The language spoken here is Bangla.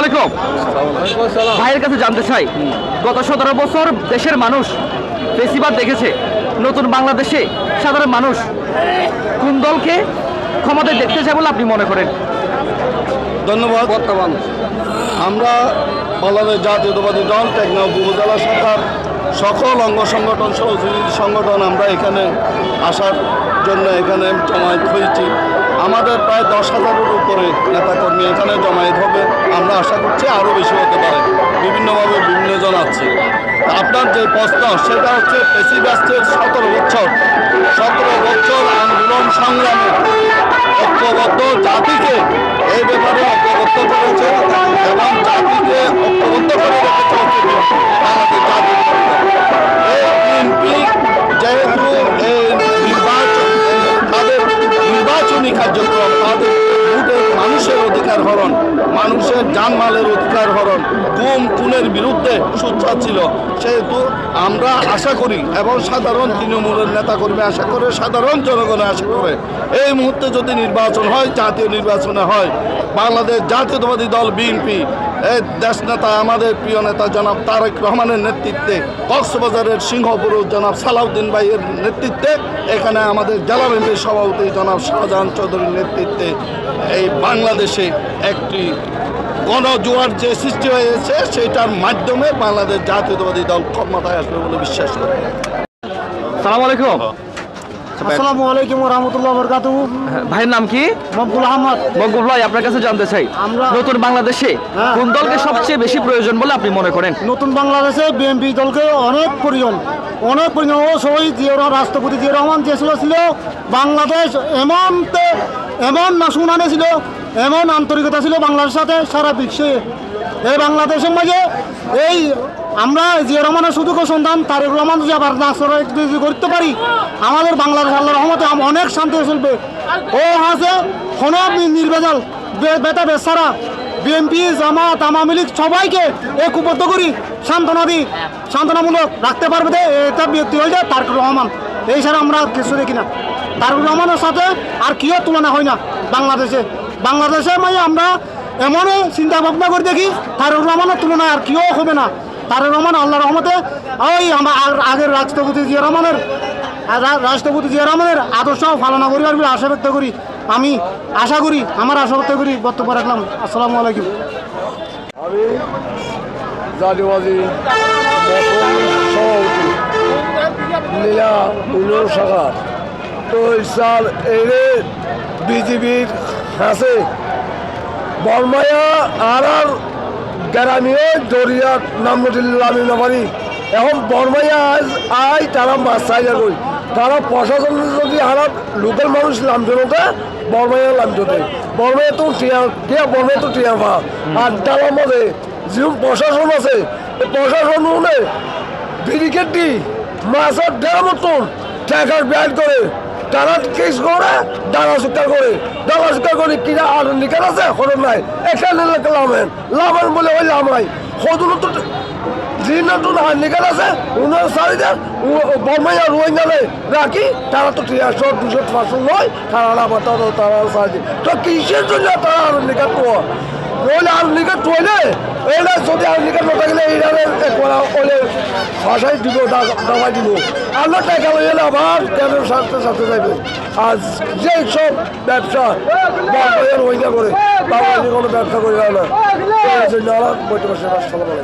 আলাইকুম। ভাইয়ের কাছে জানতে চাই গত সতেরো বছর দেশের মানুষ বেশিবার দেখেছে নতুন বাংলাদেশে সাধারণ মানুষ কোন দলকে ক্ষমতায় দেখতে চায় বলে আপনি মনে করেন? ধন্যবাদ। বর্তমান। আমরা বাংলাদেশ জাতীয়তাবাদী দল টেকনাফ উপজেলা শাখার সকল অঙ্গ সংগঠন সহযোগী সংগঠন আমরা এখানে আসার জন্য এখানে জমায়েত হয়েছি। আমাদের প্রায় দশ হাজারের উপরে নেতাকর্মী এখানে জমায়েত হবে। আমরা আশা করছি আরও বেশি হতে পারে। বিভিন্নভাবে বিভিন্ন জন আছে। আপনার যে প্রশ্ন, সেটা হচ্ছে পেশিব্যাস্তের সতেরো বছর। সতেরো বছর আন্দোলন সংগ্রামে ঐক্যবদ্ধ জাতিকে এই ব্যাপারে ঐক্যবদ্ধ করেছে এবং মানুষের জানমালের অধিকার হরণ, গুম, খুনের বিরুদ্ধে সোচ্চার ছিল। সেহেতু আমরা আশা করি এবং সাধারণ তৃণমূলের নেতাকর্মী আশা করে, সাধারণ জনগণ আশা করে, এই মুহূর্তে যদি নির্বাচন হয়, জাতীয় নির্বাচনে হয়, বাংলাদেশ জাতীয়তাবাদী দল বিএনপি এই দেশ নেতা, আমাদের প্রিয় নেতা জনাব তারেক রহমানের নেতৃত্বে, কক্সবাজারের সিংহপুর জনাব সালাউদ্দিন ভাইয়ের নেতৃত্বে, এখানে আমাদের জেলা বিএনপির সভাপতি জনাব শাহজাহান চৌধুরীর নেতৃত্বে এই বাংলাদেশে একটি গণজোয়ার যে সৃষ্টি হয়েছে সেটার মাধ্যমে বাংলাদেশ জাতীয়তাবাদী দল ক্ষমতায় আসবে বলে বিশ্বাস করে। সালাম আলাইকুম। আসসালামু আলাইকুম রহমতুল্লাহ বরকাত হ্যাঁ, ভাইয়ের নাম কি? মকবুল আহমদ। মকবুল ভাই আপনার কাছে জানতে চাই আমরা- নতুন বাংলাদেশে হ্যাঁ। কোন দলকে সবচেয়ে বেশি প্রয়োজন বলে আপনি মনে করেন? নতুন বাংলাদেশে বিএনপি দলকে অনেক প্রয়োজন অনেক প্রয়োজন ও সবাই জিয়া রাষ্ট্রপতি জিয়া রহমান যে ছিল বাংলাদেশ এমন এমন না শুনানে ছিল এমন আন্তরিকতা ছিল বাংলার সাথে সারা বিশ্বে। এই বাংলাদেশের মাঝে এই আমরা জিয়া রহমানের শুধু সন্তান তারেক রহমান যদি আবার যদি করতে পারি, আমাদের বাংলাদেশ আল্লাহ রহমতে অনেক শান্তি চলবে। ও হাসে কোনো নির্বেজাল বেতা বেসারা বিএনপি, জামাত, আওয়ামী লীগ সবাইকে ঐক্যবদ্ধ করি, সান্ত্বনা দিই। সান্ত্বনামূলক রাখতে পারবে এটা ব্যক্তি হয়ে যায় তারক রহমান। এই ছাড়া আমরা কিছু দেখি না। তারক রহমানের সাথে আর কেউ তুলনা হয় না বাংলাদেশে। বাংলাদেশে মানে আমরা এমনই চিন্তা ভাবনা করে দেখি, তারক রহমানের তুলনায় আর কেউ হবে না। তারক রহমান আল্লাহ রহমতে, ওই আমার আগ- আগের রাষ্ট্রপতি জিয়া রহমানের রাষ্ট্রপতি জিয়া রহমানের আদর্শ পালনা করিবার বলে আশা ব্যক্ত করি। আমি আশা করি, আমার আশা ব্যক্ত করি, বক্তব্য রাখলাম। আসসালামু আলাইকুম। আমি সভাপতি নীলা উন্নয়ন বিজেপির কাছে বর্মায়া আর আর গ্রামীয় দরিয়া নাম আমি নামারি এখন বর্মাইয়া আজ আই তারা মাছ চাইলে কই তারা প্রশাসন যদি হারাত লোকাল মানুষ লামজনতে বর্মাইয়া লামজতে বর্মাইয়া তো টিয়া টিয়া বর্মাইয়া তো টিয়া পা আর তারা মধ্যে যিরকম প্রশাসন আছে প্রশাসন দি মাছের দেড় মতন টাকার ব্যাট করে তারা কেস করে দানা সুকার করে দানা সুকার করে কিনা আর নিকার আছে? হরম নাই। এখানে লামেন লামেন বলে ওই লামাই সদুন তো জিনাতুন আর নিকার আছে। উনার সারিদের বর্মাইয়া রোহিঙ্গালে রাখি। তারা তো তিনশো দুশো পাঁচশো নয়, তারা আবার তারা তারা সারি তো কিসের জন্য তারা আর নিকার তো? নইলে আর নিকার তোলে এইটা যদি আর নিকার না থাকলে এইটারে করা ওলে ভাষায় দিব দাবাই দিব। আল্লাহ টাকা লইয়ে না আবার কেন সাথে সাথে যাবে আর যে সব ব্যবসা বাংলাদেশের রোহিঙ্গা করে বাংলাদেশে কোনো ব্যবসা করে না। এই জন্য আমার বৈঠক সবাই